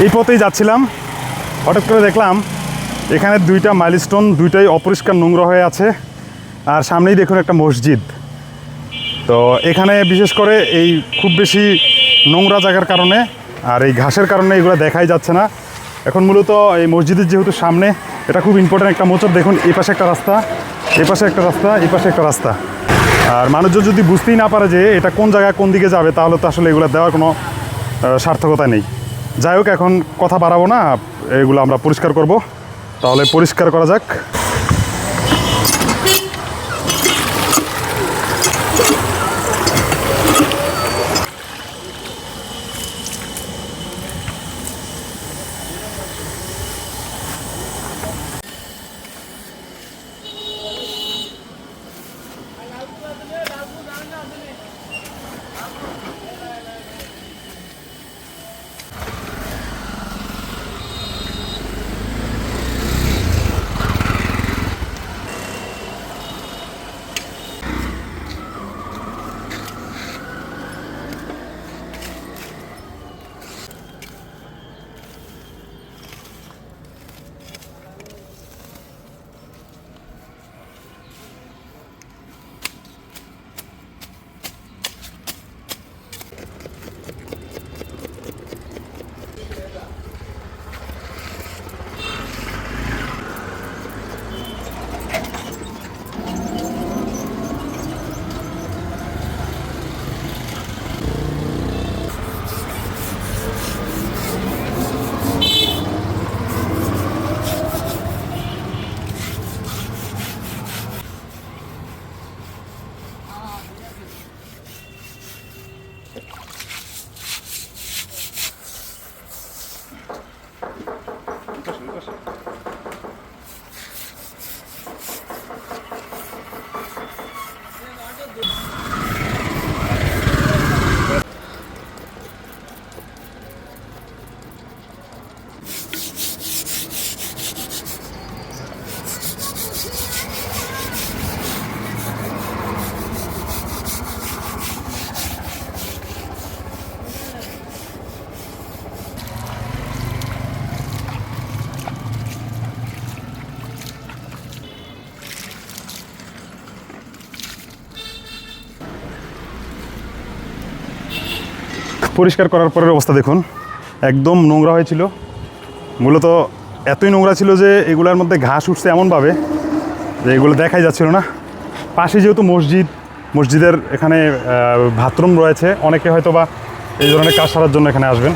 এই পথেই যাচ্ছিলাম। হঠাৎ করে দেখলাম এখানে দুইটা মাইলস্টোন দুইটাই অপরিষ্কার নোংরা হয়ে আছে। আর সামনেই দেখুন একটা মসজিদ। তো এখানে বিশেষ করে এই খুব বেশি নোংরা জায়গার কারণে আর এই ঘাসের কারণে এগুলো দেখাই যাচ্ছে না। এখন মূলত এই মসজিদের যেহেতু সামনে, এটা খুব ইম্পর্ট্যান্ট একটা মোচর। দেখুন, এই পাশে একটা রাস্তা, এই পাশে একটা রাস্তা, এই পাশে একটা রাস্তা। আর মানুষজন যদি বুঝতেই না পারে যে এটা কোন জায়গায় কোন দিকে যাবে, তাহলে তো আসলে এগুলো দেওয়ার কোনো সার্থকতা নেই। যাই হোক এখন কথা বাড়াবো না। এগুলো আমরা পরিষ্কার করব। তাহলে পরিষ্কার করা যাক। পরিষ্কার করার পরের অবস্থা দেখুন। একদম নোংরা হয়েছিল। মূলত এতই নোংরা ছিল যে এগুলোর মধ্যে ঘাস উঠছে এমনভাবে যে এগুলো দেখাই যাচ্ছিল না। পাশে যেহেতু মসজিদ, মসজিদের এখানে বাথরুম রয়েছে, অনেকে হয়তো বা এই ধরনের কাজ সারার জন্য এখানে আসবেন।